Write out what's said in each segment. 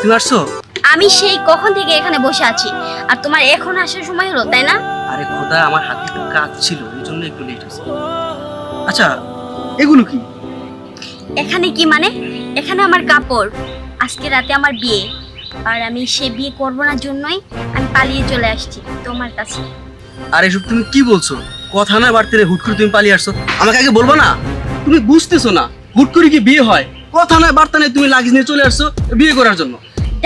তুমি আসছো আমি সেই কখন থেকে এখানে বসে আছি? আর তোমার এখন আসার সময় হলো তাই না? আরে খোদা আমার হাতে একটু কাজ ছিল এই জন্য একটু লেট হয়েছে। আচ্ছা এগুলো কি? এখানে কি মানে? এখানে আমার কাপড়। আজকে রাতে আমার বিয়ে। আর আমি সে বিয়ে করব না জন্যই আমি পালিয়ে চলে আসছি তোমার কাছে। আর এসব তুমি কি বলছো? কথা না বাড়তে রে, হুট করে তুমি পালিয়ে আসছো। আমাকে আগে বলব না? তুমি বুঝতেছো না হুট করে কি বিয়ে হয়? কথা নয় বার্তা নেই তুমি লাগিয়ে নিয়ে চলে আসছো বিয়ে করার জন্য।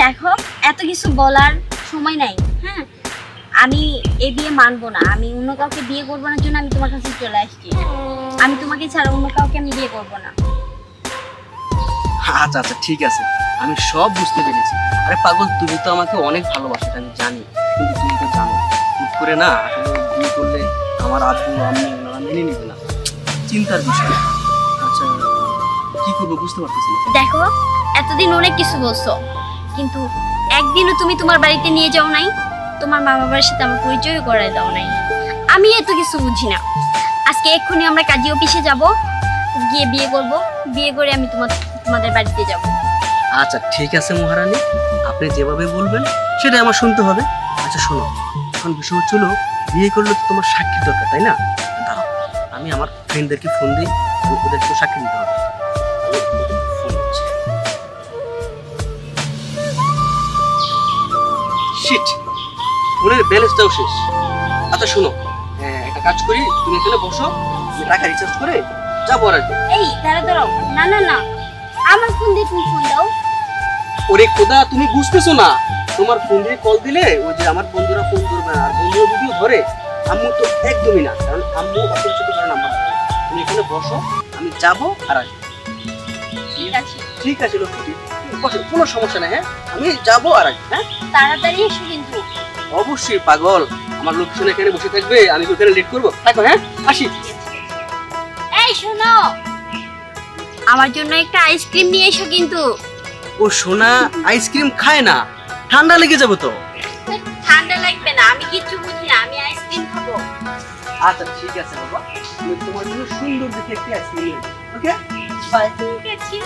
দেখো এত কিছু বলার সময় নাই হ্যাঁ? আমি এ বিয়ে মানবো না আমি অন্য কাউকে বিয়ে করব না জন্য আমি তোমার কাছে চলে আসছি আমি তোমাকে ছাড়া অন্য কাউকে আমি বিয়ে করব না। আচ্ছা আচ্ছা ঠিক আছে। আমি সব বুঝতে পেরেছি। আরে পাগল তুমি তো আমাকে অনেক ভালোবাসো আমি জানি। কিন্তু তুমি তো জানো হুট করে না আসলে বিয়ে করলে আমার আব্বু ওনারা মেনে নিবে না। চিন্তার বিষয়। আচ্ছা কি করব বুঝতে পারতেছি দেখো এতদিন অনেক কিছু বলছো। কিন্তু একদিনও তুমি তোমার বাড়িতে নিয়ে যাও নাই, তোমার মা বাবার সাথে আমার পরিচয় করাই দাও নাই। আমি এত কিছু বুঝি না। আজকে এক্ষুনি আমরা কাজী অফিসে যাব, গিয়ে বিয়ে করব, বিয়ে করে আমি তোমার, তোমাদের বাড়িতে যাব। আচ্ছা ঠিক আছে মহারানী। আপনি যেভাবে বলবেন, সেটাই আমার শুনতে হবে। আচ্ছা শোনো, এখন বিষয় হচ্ছিল বিয়ে করলে তো তোমার সাক্ষী দরকার, তাই না? দাঁড়াও, আমি আমার ফ্রেন্ডদেরকে ফোন দিই ওদেরকে সাক্ষী দিতে হবে। Shit! ফোনের ব্যালেন্সটাও শেষ। আচ্ছা শোনো। হ্যাঁ, একটা কাজ করি। তুমি এখানে বসো। আমি টাকা রিচার্জ করে যাব আর এই দাঁড়া দাঁড়াও। না না না। আমার ফোন দিয়ে তুমি ফোন দাও। ওরে খোদা তুমি বুঝতেছো না। তোমার ফোন দিয়ে কল দিলে ওই যে আমার বন্ধুরা ফোন করবে না আর বন্ধুরা যদিও ধরে আম্মু তো একদমই না। কারণ আম্মু অপরিচিত কারণ নাম্বার তুমি এখানে বসো আমি যাব আর আসব। ঠিক আছে। ঠিক আছে লক্ষ্মী বসো কোনো সমস্যা নেই হ্যাঁ? আমি যাব আর আসব হ্যাঁ? তাড়াতাড়ি এসো কিন্তু। অবশ্যই পাগল। আমার লোকেশন এখানে বসে থাকবে আমি তো এখানে লেট করব। থাকো হ্যাঁ? আসি। এই শোনো। আমার জন্য একটা আইসক্রিম নিয়ে এসো কিন্তু। ও সোনা আইসক্রিম খায় না। ঠান্ডা লেগে যাব তো। ঠান্ডা লাগবে না আমি কিচ্ছু বুঝি না আমি আইসক্রিম খাব। আচ্ছা ঠিক আছে বাবা। আমি তোমার জন্য সুন্দর দেখে একটি আইসক্রিম ওকে? বাই ঠিক আছে।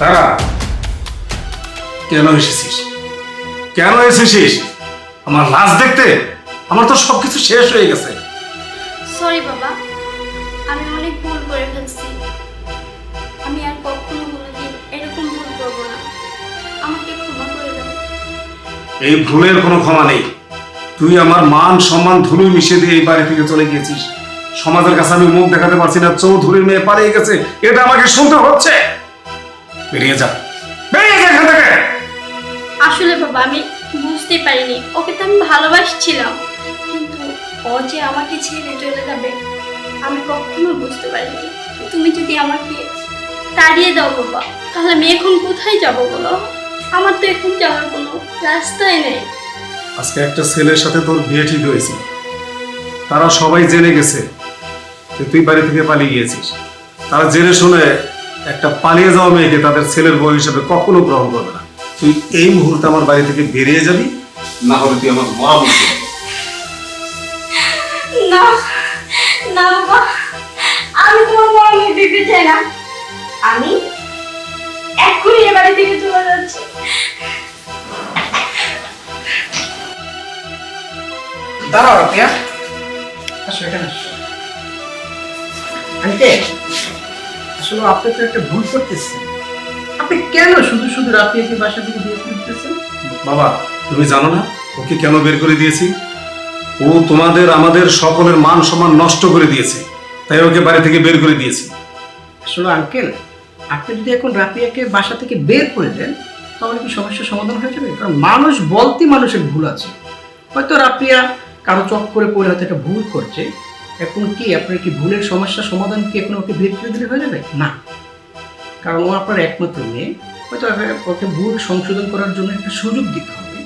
তারা কেন এসেছিস? কেন এসেছিস? আমার লাশ দেখতে আমার তো সবকিছু শেষ হয়ে গেছে। সরি বাবা। আমি অনেক ভুল করে ফেলছি। আমি আর কখনো কোনোদিন এরকম ভুল করব না। আমাকে ক্ষমা করে দাও। এই ভুলের কোনো ক্ষমা নেই। তুই আমার মান সম্মান ধুলো মিশে দিয়ে এই বাড়ি থেকে চলে গিয়েছিস। সমাজের কাছে আমি মুখ দেখাতে পারছি না চৌধুরীর মেয়ে পালিয়ে গেছে। এটা আমাকে শুনতে হচ্ছে। বেরিয়ে যা। বেরিয়ে যা এখান থেকে। আসলে বাবা আমি বুঝতে পারিনি। ওকে তো আমি ভালোবাসছিলাম। কিন্তু ও যে আমাকে ছেড়ে চলে যাবে আমি কখনো বুঝতে পারিনি। তুমি যদি আমাকে তাড়িয়ে দাও বাবা তাহলে আমি এখন কোথায় যাব বলো? আমার তো এখন যাওয়ার কোনো রাস্তাই নেই। আজকে একটা ছেলের সাথে তোর বিয়ে ঠিক হয়েছে। তারা সবাই জেনে গেছে যে তুই বাড়ি থেকে পালিয়ে গিয়েছিস। তারা জেনে শুনে একটা পালিয়ে যাওয়া মেয়েকে তাদের ছেলের বউ হিসেবে কখনো গ্রহণ করবে না। তুই এই মুহূর্তে আমার বাড়ি থেকে বেরিয়ে যাবি না হলে তুই আমার মরা বলতে না না বাবা আমি তোমার মরণ দেখতে চাই না। আমি এক্ষুনি এ বাড়ি থেকে চলে যাচ্ছি। দাঁড়াও রাপিয়া আসো এখানে আসো। আন্টি আসলে আপনি তো একটা ভুল করতেছেন। আপনি কেন শুধু শুধু রাপিয়াকে বাসা থেকে বিয়ে করতেছেন বাবা তুমি জানো না? ওকে কেন বের করে দিয়েছি? ও তোমাদের আমাদের সকলের মান সম্মান নষ্ট করে দিয়েছে। তাই ওকে বাড়ি থেকে বের করে দিয়েছি। আসলে আঙ্কেল আপনি যদি এখন রাপিয়াকে বাসা থেকে বের করে দেন তাহলে কি সমস্যার সমাধান হয়ে যাবে? কারণ মানুষ বলতে মানুষের ভুল আছে। হয়তো রাপিয়া কারও চক করে পড়ে হয়তো একটা ভুল করছে এখন কি আপনার কি ভুলের সমস্যার সমাধান কি এখন ওকে বের করে দিলে হয়ে যাবে? না। কারণ ও আপনার একমাত্র মেয়ে। হয়তো ওকে- ভুল সংশোধন করার জন্য একটা সুযোগ দিতে হবে।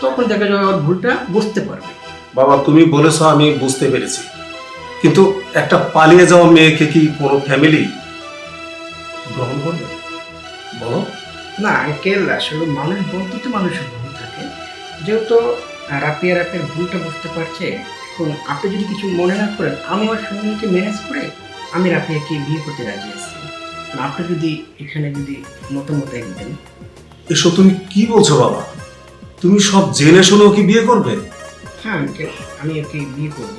তখন দেখা যাবে ওর ভুলটা বুঝতে পারবে। বাবা তুমি বলেছ আমি বুঝতে পেরেছি। কিন্তু একটা পালিয়ে যাওয়া মেয়েকে কি কোনো ফ্যামিলি গ্রহণ করবে? বলো। না আঙ্কেল আসলে মানুষ বলতে তো মানুষের ভুল থাকে। যেহেতু রাপিয়া রাপের ভুলটা বুঝতে পারছে এখন আপনি যদি কিছু মনে না করেন আমি আমার ফ্যামিলিকে ম্যানেজ করে আমি রাপিয়াকে বিয়ে করতে রাজি আছি। আপনি যদি এখানে যদি মতামত একদিন। এসব তুমি কি বলছো বাবা? তুমি সব জেনে শুনেও কি বিয়ে করবে? হ্যাঁ আমি ওকে বিয়ে করব।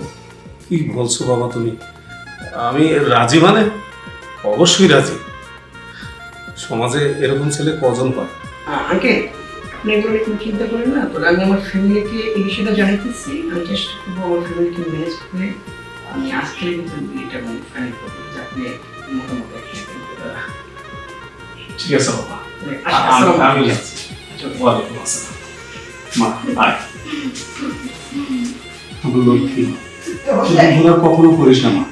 কি বলছো বাবা তুমি? আমি রাজি মানে? অবশ্যই রাজি। সমাজে এরকম ছেলে কজন পায়? আঙ্কেল আপনি এগুলো কোনো চিন্তা করেন না? তবে আমি আমার ফ্যামিলিকে এই বিষয়টা জানাইতেছি। আমি চেষ্টা করব আমার ফ্যামিলিকে ম্যানেজ করে আমি আজকে কিন্তু বিয়েটা আমি ফাইনাল করব যে আপনি একদিন ঠিক আছে বাবা। আসসালামু আমি আলাইকুম। যাচ্ছি। ওয়ালাইকুম আসসালাম। মা আর কখনো করিস না মা।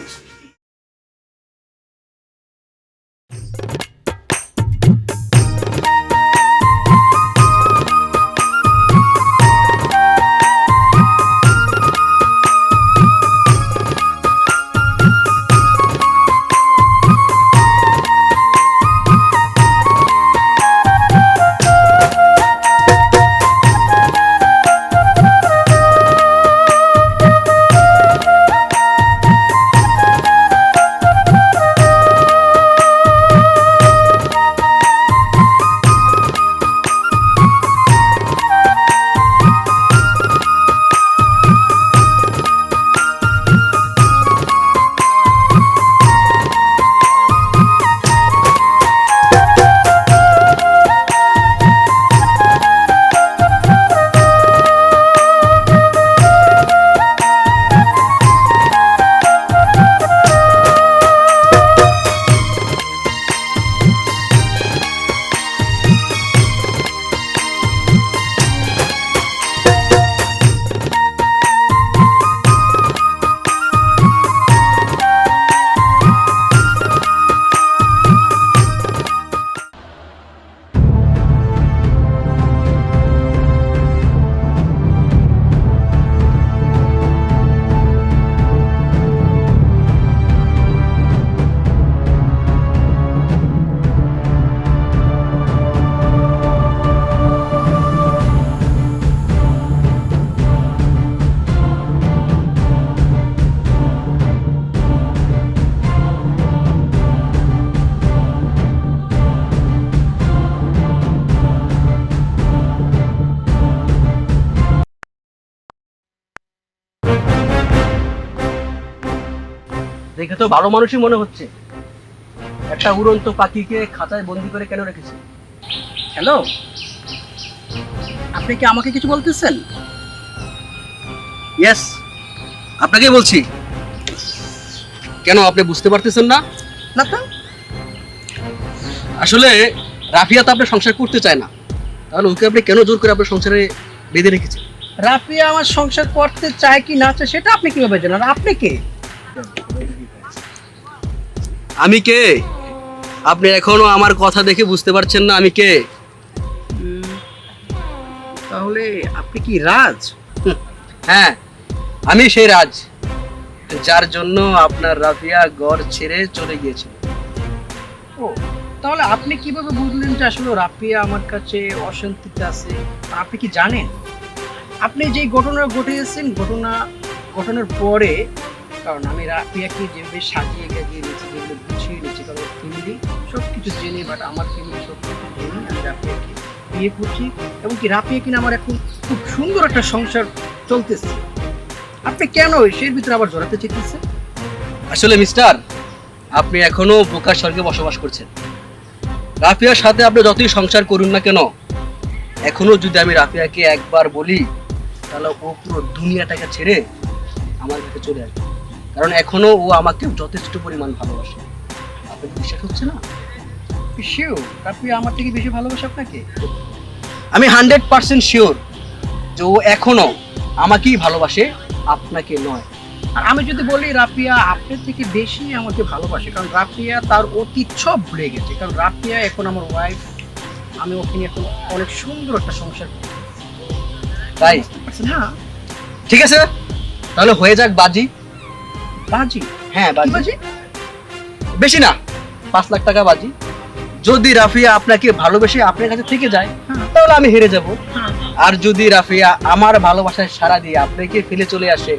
দেখে তো ভালো মানুষই মনে হচ্ছে। একটা উড়ন্ত পাখিকে খাঁচায় বন্দি করে কেন রেখেছে হ্যালো? আপনি কি আমাকে কিছু বলতেছেন? ইয়েস আপনাকেই বলছি। কেন আপনি বুঝতে পারতেছেন না? না তো। আসলে রাফিয়া তো আপনার সংসার করতে চায় না। তাহলে ওকে আপনি কেন জোর করে আপনার সংসারে বেঁধে রেখেছেন? রাফিয়া আমার সংসার করতে চায় কি না চায় সেটা আপনি কীভাবে জানেন? আপনি কে? আমি কে? আপনি এখনও আমার কথা দেখে বুঝতে পারছেন না আমি কে? তাহলে আপনি কি রাজ? হ্যাঁ আমি সেই রাজ যার জন্য আপনার রাফিয়া গড় ছেড়ে চলে গিয়েছিল। ও তাহলে আপনি কীভাবে বুঝলেন যে আসলে রাফিয়া আমার কাছে অশান্তিতে আছে? আপনি কি জানেন? আপনি যে ঘটনা ঘটিয়েছেন ঘটনা ঘটনার পরে কারণ আমি রাফিয়াকে যেভাবে সাজিয়ে নিয়েছি যেগুলো গুছিয়ে নিয়েছি কারণ ফ্যামিলি সব কিছু জেনে বাট আমার ফ্যামিলি সব কিছু জেনে আমি রাফিয়াকে বিয়ে করছি। এবং কি রাফিয়া কিনা আমার এখন খুব সুন্দর একটা সংসার চলতেছে। আপনি কেন সেই ভিতরে আবার জড়াতে চেয়েছেন আসলে মিস্টার আপনি এখনও বোকার স্বর্গে বসবাস করছেন। রাফিয়ার সাথে আপনি যতই সংসার করুন না কেন, এখনও যদি আমি রাফিয়াকে একবার বলি, তাহলে ও পুরো দুনিয়াটাকে ছেড়ে আমার কাছে চলে আসবে। কারণ এখনও ও আমাকে যথেষ্ট পরিমাণ ভালোবাসে। আপনার বিশ্বাস হচ্ছে না? শিও রাফিয়া আমার থেকে বেশি ভালোবাসে আপনাকে? আমি হান্ড্রেড পার্সেন্ট শিওর যে ও এখনও আমাকেই ভালোবাসে আপনাকে নয়। আর আমি যদি বলি রাফিয়া আপনার থেকে বেশি আমাকে ভালোবাসে কারণ রাফিয়া তার অতীত সব ভুলে গেছে। কারণ রাফিয়া এখন আমার ওয়াইফ আমি ওকে নিয়ে এখন অনেক সুন্দর একটা সংসার। তাই? না ঠিক আছে? তাহলে হয়ে যাক বাজি। বাজি? হ্যাঁ বাজি। বেশি না পাঁচ লাখ টাকা বাজি। যদি রাফিয়া আপনাকে ভালোবেসে আপনার কাছে থেকে যায় হ্যাঁ। তাহলে আমি হেরে যাব। হ্যাঁ। আর যদি রাফিয়া আমার ভালোবাসায় সারা দিয়ে আপনাকে ফেলে চলে আসে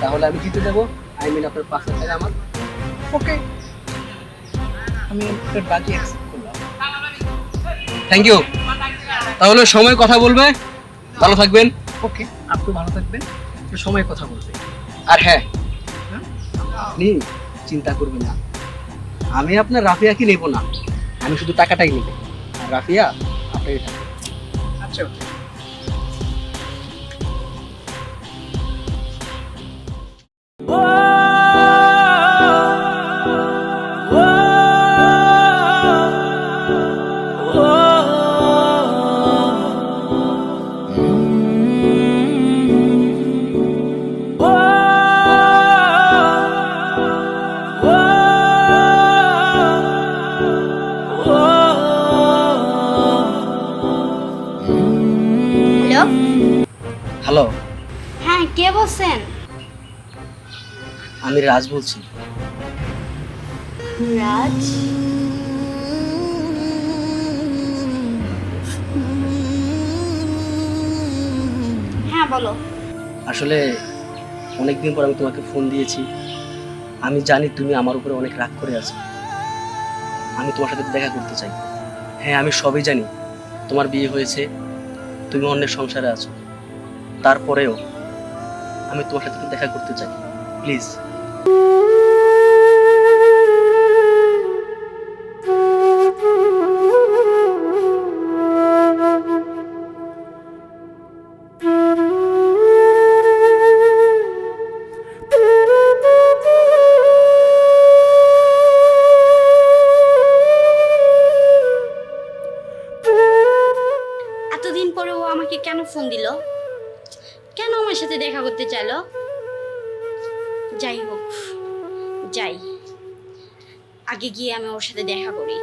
তাহলে আমি জিতে দেবো আই মিন আপনার পাঁচ লাখ টাকা আমার। ওকে। আমি বাজি অ্যাকসেপ্ট করলাম। থ্যাংক ইউ তাহলে সময় কথা বলবে। ভালো থাকবেন। ওকে আপনি ভালো থাকবেন। সময় কথা বলতে আর হ্যাঁ? আপনি চিন্তা করবেন না। আমি আপনার রাফিয়াকে নেব না। আমি শুধু টাকাটাই নেব। রাফিয়া আপনাকে রাজ বলছি। রাজ? হ্যাঁ বলো। আসলে অনেকদিন পর আমি তোমাকে ফোন দিয়েছি। আমি জানি তুমি আমার উপরে অনেক রাগ করে আছো। আমি তোমার সাথে দেখা করতে চাই। হ্যাঁ আমি সবই জানি। তোমার বিয়ে হয়েছে তুমি অন্যের সংসারে আছো। তারপরেও আমি তোমার সাথে দেখা করতে চাই। প্লিজ। গিয়ে আমি ওর সাথে দেখা করি।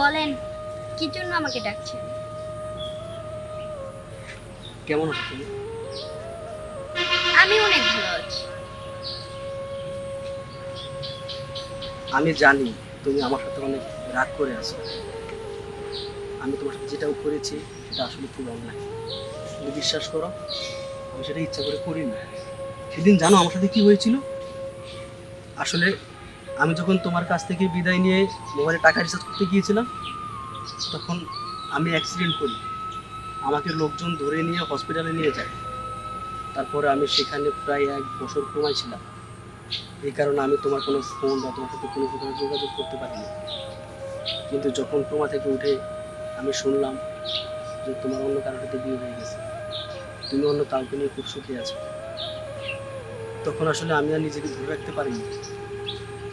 বলেন কি জন্য আমাকে ডাকছেন? কেমন আছো তুমি? আমি অনেক ভালো আছি। আমি জানি তুমি আমার সাথে অনেক রাগ করে আছো। আমি তোমার সাথে যেটাও করেছি, সেটা আসলে খুব অন্যায়। তুমি বিশ্বাস করো, আমি সেটা ইচ্ছা করে করি না। সেদিন জানো আমার সাথে কী হয়েছিল? আসলে আমি যখন তোমার কাছ থেকে বিদায় নিয়ে মোবাইলে টাকা রিচার্জ করতে গিয়েছিলাম, তখন আমি অ্যাক্সিডেন্ট করি। আমাকে লোকজন ধরে নিয়ে হসপিটালে নিয়ে যায়। তারপরে আমি সেখানে প্রায় এক বছর কমাইছিলাম এই কারণে আমি তোমার কোনো ফোন বা তোমার সাথে কোনো প্রকার যোগাযোগ করতে পারিনি। কিন্তু যখন তোমা থেকে উঠে আমি শুনলাম যে তোমার অন্য কারোর সাথে বিয়ে হয়ে গেছে, তুমি অন্য কাউকে নিয়ে খুব সুখী আছো। তখন আসলে আমি আর নিজেকে ধরে রাখতে পারিনি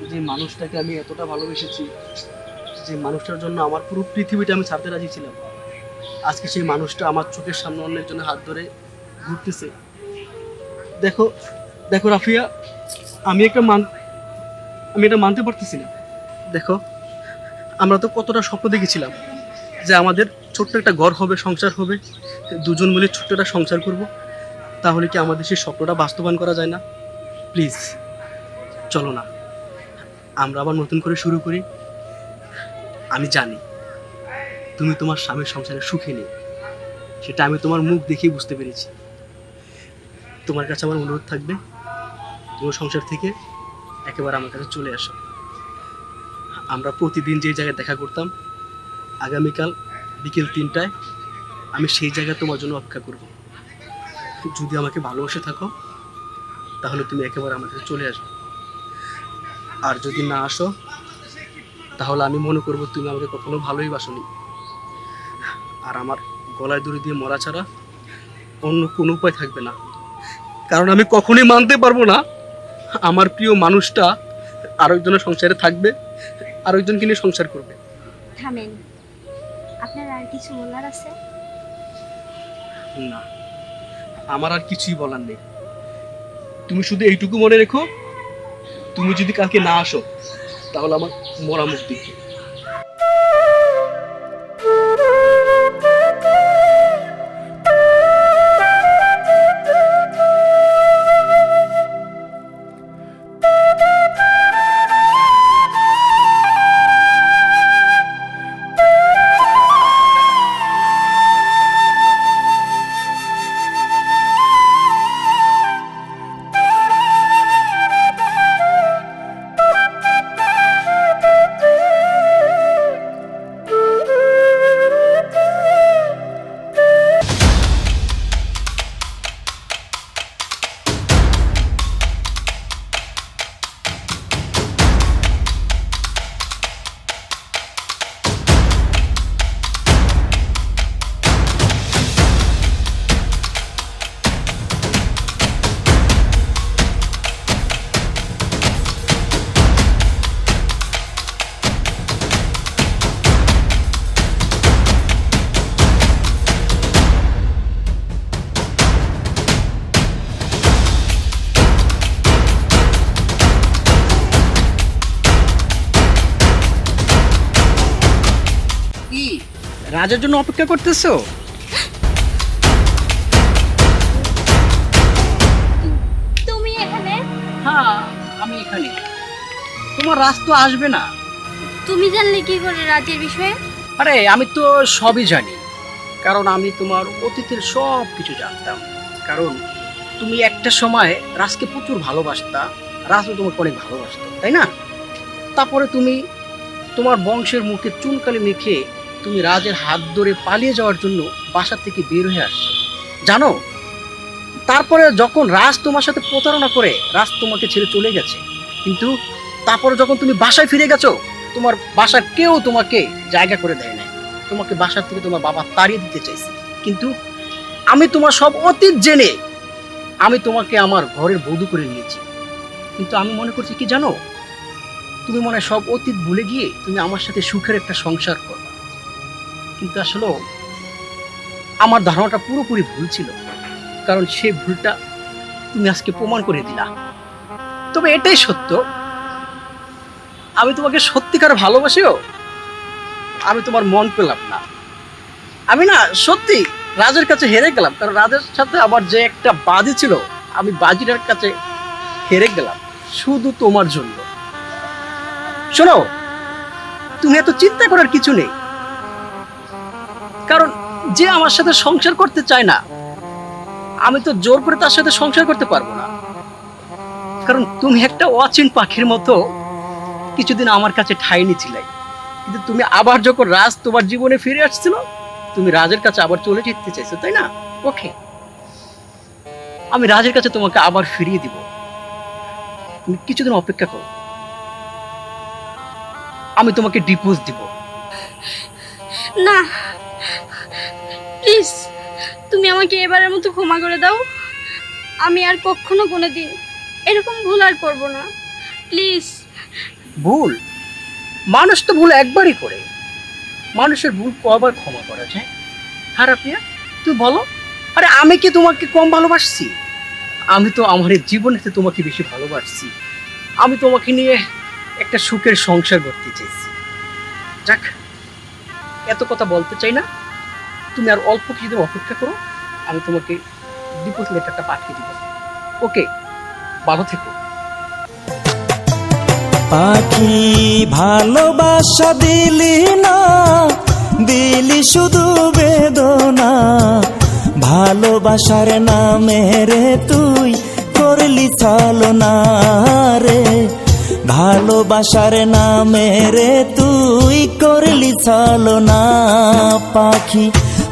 যে মানুষটাকে আমি এতটা ভালোবেসেছি যে মানুষটার জন্য আমার পুরো পৃথিবীটা আমি ছাড়তে রাজি ছিলাম। আজকে সেই মানুষটা আমার চোখের সামনে অন্যের জন্য হাত ধরে ঘুরতেছে। দেখো দেখো রাফিয়া আমি একটা মান আমি এটা মানতে পারতেছি না। দেখো, আমরা তো কতটা স্বপ্ন দেখেছিলাম যে আমাদের ছোট্ট একটা ঘর হবে, সংসার হবে, দুজন মিলে ছোট্ট একটা সংসার করব। তাহলে কি আমাদের সেই স্বপ্নটা বাস্তবায়ন করা যায় না? প্লিজ চলো না। আমরা আবার নতুন করে শুরু করি। আমি জানি তুমি তোমার স্বামীর সংসারে সুখে নেই। সেটা আমি তোমার মুখ দেখেই বুঝতে পেরেছি। তোমার কাছে আমার অনুরোধ থাকবে তোমার সংসার থেকে একেবারে আমার কাছে চলে আসো। আমরা প্রতিদিন যে জায়গায় দেখা করতাম, আগামীকাল বিকেল তিনটায় আমি সেই জায়গায় তোমার জন্য অপেক্ষা করব। যদি আমাকে ভালোবাসে থাকো, তাহলে তুমি একেবারে আমার কাছে চলে আসবে। আর যদি না আসো, তাহলে আমি মনে করব তুমি আমাকে কখনো ভালোই বাসনি। আর আমার গলায় দড়ি দিয়ে মরা ছাড়া অন্য কোনো উপায় থাকবে না। কারণ আমি কখনোই মানতে পারব না আমার প্রিয় মানুষটা আরেকজনের সংসারে থাকবে আরেকজনকে নিয়ে সংসার করবে। থামেন। আপনার আর কিছু বলার আছে? না আমার আর কিছুই বলার নেই। তুমি শুধু এইটুকু মনে রেখো তুমি যদি কালকে না আসো তাহলে আমার মরা মুখ দেখবে। রাজার জন্য অপেক্ষা করতেছো? তুমি এখানে? হ্যাঁ আমি এখানে। তোমার রাজ তো আসবে না। তুমি জানলে কি করে রাজের বিষয়ে? আরে আমি তো সবই জানি। কারণ আমি তোমার অতীতের সব কিছু জানতাম। কারণ তুমি একটা সময় রাজকে প্রচুর ভালোবাসতা। রাজও তোমাকে অনেক ভালোবাসত তাই না? তারপরে তুমি তোমার বংশের মুখে চুনকালি মেখে তুমি রাজের হাত ধরে পালিয়ে যাওয়ার জন্য বাসা থেকে বের হয়ে আসছো। জানো, তারপরে যখন রাজ তোমার সাথে প্রতারণা করে রাজ তোমাকে ছেড়ে চলে গেছে, কিন্তু তারপরে যখন তুমি বাসায় ফিরে গেছো, তোমার বাসার কেউ তোমাকে জায়গা করে দেয় নাই। তোমাকে বাসার থেকে তোমার বাবা তাড়িয়ে দিতে চাইছে। কিন্তু আমি তোমার সব অতীত জেনে আমি তোমাকে আমার ঘরের বধূ করে নিয়েছি। কিন্তু আমি মনে করছি কি জানো, তুমি মনে সব অতীত ভুলে গিয়ে তুমি আমার সাথে সুখের একটা সংসার করো। কিন্তু আসলে আমার ধারণাটা পুরোপুরি ভুল ছিল, কারণ সেই ভুলটা তুমি আজকে প্রমাণ করে দিলা। তবে এটাই সত্য, আমি তোমাকে সত্যিকার ভালোবাসিও, আমি তোমার মন পেলাম না। আমি না সত্যি রাজের কাছে হেরে গেলাম, কারণ রাজের সাথে আমার যে একটা বাজি ছিল, আমি বাজিটার কাছে হেরে গেলাম, শুধু তোমার জন্য। শোনো, তুমি এত চিন্তা করার কিছু নেই। কারণ যে আমার সাথে সংসার করতে চায় না আমি তো জোর করে তার সাথে সংসার করতে পারব না। কারণ তুমি একটা অচিন পাখির মতো কিছুদিন আমার কাছে ঠাই নিছিলে। কিন্তু তুমি আবার যখন রাজ তোমার জীবনে ফিরে আসছিল তুমি রাজের কাছে আবার চলে যেতে চাইছো তাই না? ওকে। আমি রাজের কাছে তোমাকে আবার ফিরিয়ে দিব। তুমি কিছুদিন অপেক্ষা করো। আমি তোমাকে ডিপোজ দিব। না প্লিজ, তুমি আমাকে এবারের মতো ক্ষমা করে দাও। আমি আর কখনো কোনো দিন এরকম ভুল আর করব না। প্লিজ। ভুল? মানুষ তো ভুল একবারই করে। মানুষের ভুল কবার ক্ষমা করা যায়? হ্যাঁ রাফিয়া তুই বলো। আরে, আমি কি তোমাকে কম ভালোবাসছি? আমি তো আমার জীবনেতে তোমাকে বেশি ভালোবাসছি। আমি তোমাকে নিয়ে একটা সুখের সংসার করতে চাইছি যাক, এত কথা বলতে চাই না। তুমি আর অল্প কিছুদিন অপেক্ষা করো, আমি তোমাকে ডিপোজিট লেটারটা পাঠিয়ে দিব। ওকে ভালো থেকো। পাখি ভালোবাসা দিলি না, দিলি শুধু বেদনা। ভালোবাসার নামে রে তুই করলি ছলনা রে। ভালোবাসার নামে রে তুই করলি ছলনা পাখি।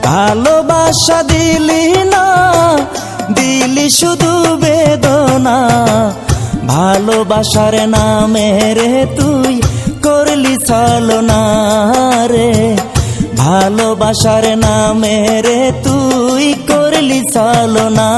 ভালোবাসা দিলি না, দিলি শুধু বেদনা। ভালোবাসার নামে রে তুই করলি চালনা রে। ভালোবাসার নামে রে তুই করলি ছলনা